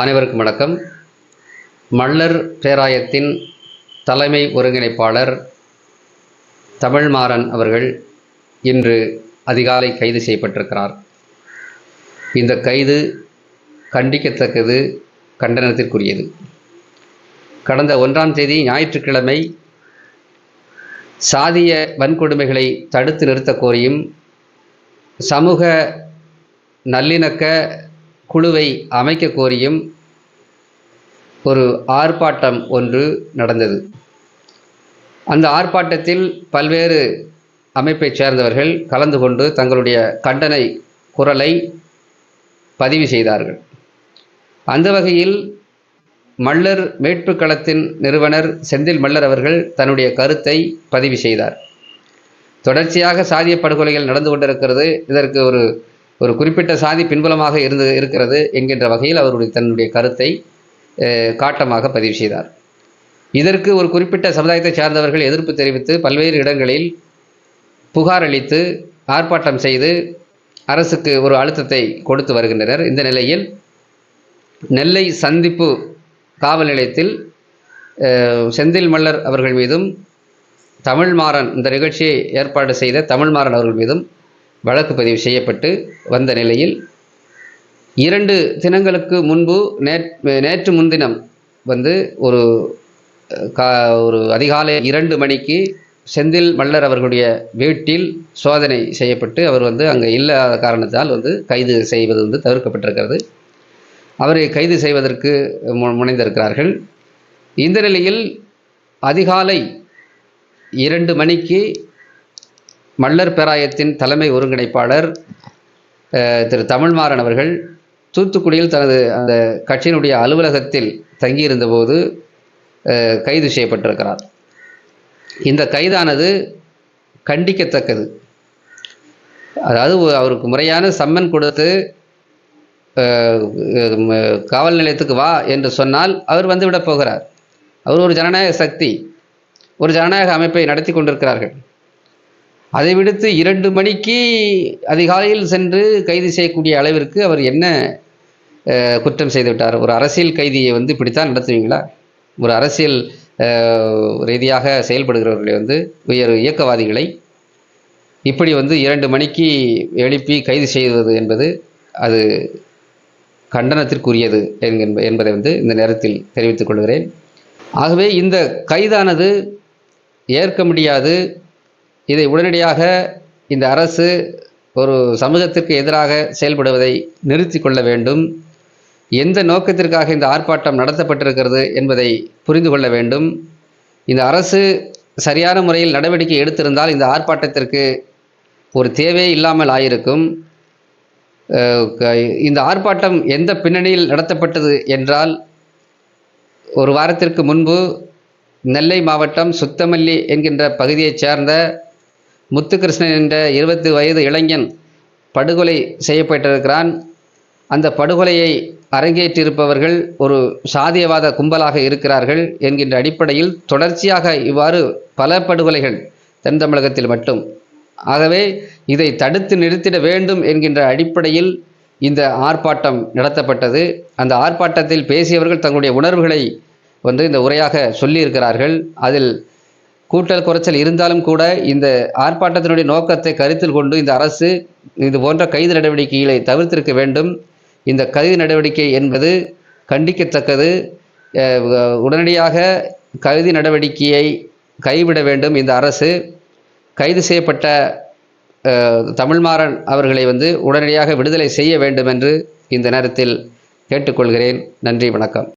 அனைவருக்கும் வணக்கம். மல்லர் பேராயத்தின் தலைமை ஒருங்கிணைப்பாளர் தமிழ்மாறன் அவர்கள் இன்று அதிகாலை கைது செய்யப்பட்டிருக்கிறார். இந்த கைது கண்டிக்கத்தக்கது கண்டனத்திற்குரியது. கடந்த ஒன்றாம் தேதி ஞாயிற்றுக்கிழமை சாதிய வன்கொடுமைகளை தடுத்து நிறுத்தக்கோரியும் சமூக நல்லிணக்க குழுவை அமைக்க கோரியும் ஒரு ஆர்ப்பாட்டம் ஒன்று நடந்தது. அந்த ஆர்ப்பாட்டத்தில் பல்வேறு அமைப்பைச் சேர்ந்தவர்கள் கலந்து கொண்டு தங்களுடைய கண்டனை குரலை பதிவு செய்தார்கள். அந்த வகையில் மல்லர் மீட்புக் களத்தின் நிறுவனர் செந்தில் மல்லர் அவர்கள் தன்னுடைய கருத்தை பதிவு செய்தார். தொடர்ச்சியாக சாதிய படுகொலைகள் நடந்து கொண்டிருக்கிறது. இதற்கு ஒரு ஒரு குறிப்பிட்ட சாதி பின்புலமாக இருந்து இருக்கிறது என்கின்ற வகையில் அவருடைய தன்னுடைய கருத்தை காட்டமாக பதிவு செய்தார். இதற்கு ஒரு குறிப்பிட்ட சமுதாயத்தை சார்ந்தவர்கள் எதிர்ப்பு தெரிவித்து பல்வேறு இடங்களில் புகார் அளித்து ஆர்ப்பாட்டம் செய்து அரசுக்கு ஒரு அழுத்தத்தை கொடுத்து வருகின்றனர். இந்த நிலையில் நெல்லை சந்திப்பு காவல் நிலையத்தில் செந்தில் மல்லர் அவர்கள் மீதும் தமிழ்மாறன் இந்த நிகழ்ச்சியை ஏற்பாடு செய்த தமிழ்மாறன் அவர்கள் மீதும் வழக்கு பதிவு செய்யப்பட்டு வந்த நிலையில் இரண்டு தினங்களுக்கு முன்பு நேற்று முன்தினம் வந்து ஒரு கா ஒரு அதிகாலை இரண்டு மணிக்கு செந்தில் மல்லர் அவர்களுடைய வீட்டில் சோதனை செய்யப்பட்டு அவர் வந்து அங்கே இல்லாத காரணத்தால் வந்து கைது செய்வது வந்து தவிர்க்கப்பட்டிருக்கிறது. அவரை கைது செய்வதற்கு முனைந்திருக்கிறார்கள். இந்த நிலையில் அதிகாலை இரண்டு மணிக்கு மல்லர் பேராயத்தின் தலைமை ஒருங்கிணைப்பாளர் திரு தமிழ்மாறன் அவர்கள் தூத்துக்குடியில் தனது அந்த கட்சியினுடைய அலுவலகத்தில் தங்கியிருந்தபோது கைது செய்யப்பட்டிருக்கிறார். இந்த கைதானது கண்டிக்கத்தக்கது. அதாவது அவருக்கு முறையான சம்மன் கொடுத்து காவல் நிலையத்துக்கு வா என்று சொன்னால் அவர் வந்துவிட போகிறார். அவர் ஒரு ஜனநாயக சக்தி ஒரு ஜனநாயக அமைப்பை நடத்தி கொண்டிருக்கிறார்கள். அதை விடுத்து இரண்டு மணிக்கு அதிகாலையில் சென்று கைது செய்யக்கூடிய அளவிற்கு அவர் என்ன குற்றம் செய்துவிட்டார்? ஒரு அரசியல் கைதியை வந்து இப்படித்தான் நடத்துவீங்களா? ஒரு அரசியல் ரீதியாக செயல்படுகிறவர்களை வந்து உயர் இயக்கவாதிகளை இப்படி வந்து இரண்டு மணிக்கு எழுப்பி கைது செய்வது என்பது அது கண்டனத்திற்குரியது என்பதை வந்து இந்த நேரத்தில் தெரிவித்துக் கொள்கிறேன். ஆகவே இந்த கைதானது ஏற்க முடியாது. இதை உடனடியாக இந்த அரசு ஒரு சமூகத்திற்கு எதிராக செயல்படுவதை நிறுத்தி கொள்ள வேண்டும். எந்த நோக்கத்திற்காக இந்த ஆர்ப்பாட்டம் நடத்தப்பட்டிருக்கிறது என்பதை புரிந்து கொள்ள வேண்டும். இந்த அரசு சரியான முறையில் நடவடிக்கை எடுத்திருந்தால் இந்த ஆர்ப்பாட்டத்திற்கு ஒரு தேவையே இல்லாமல் ஆயிருக்கும். இந்த ஆர்ப்பாட்டம் எந்த பின்னணியில் நடத்தப்பட்டது என்றால் ஒரு வாரத்திற்கு முன்பு நெல்லை மாவட்டம் சுத்தமல்லி என்கின்ற பகுதியைச் சேர்ந்த முத்துகிருஷ்ணன் என்ற இருபத்தி வயது இளைஞன் படுகொலை செய்யப்பட்டிருக்கிறான். அந்த படுகொலையை அரங்கேற்றிருப்பவர்கள் ஒரு சாதியவாத கும்பலாக இருக்கிறார்கள் என்கின்ற அடிப்படையில் தொடர்ச்சியாக இவ்வாறு பல படுகொலைகள் தென் தமிழகத்தில் மட்டும். ஆகவே இதை தடுத்து நிறுத்திட வேண்டும் என்கின்ற அடிப்படையில் இந்த ஆர்ப்பாட்டம் நடத்தப்பட்டது. அந்த ஆர்ப்பாட்டத்தில் பேசியவர்கள் தங்களுடைய உணர்வுகளை வந்து இந்த உரையாக சொல்லியிருக்கிறார்கள். அதில் கூட்டல் குறைச்சல் இருந்தாலும் கூட இந்த ஆர்ப்பாட்டத்தினுடைய நோக்கத்தை கருத்தில் கொண்டு இந்த அரசு இது போன்ற கைது நடவடிக்கைகளை தவிர்த்திருக்க வேண்டும். இந்த கைது நடவடிக்கை என்பது கண்டிக்கத்தக்கது. உடனடியாக கைது நடவடிக்கையை கைவிட வேண்டும் இந்த அரசு. கைது செய்யப்பட்ட தமிழ்மாறன் அவர்களை வந்து உடனடியாக விடுதலை செய்ய வேண்டும் என்று இந்த நேரத்தில் கேட்டுக்கொள்கிறேன். நன்றி வணக்கம்.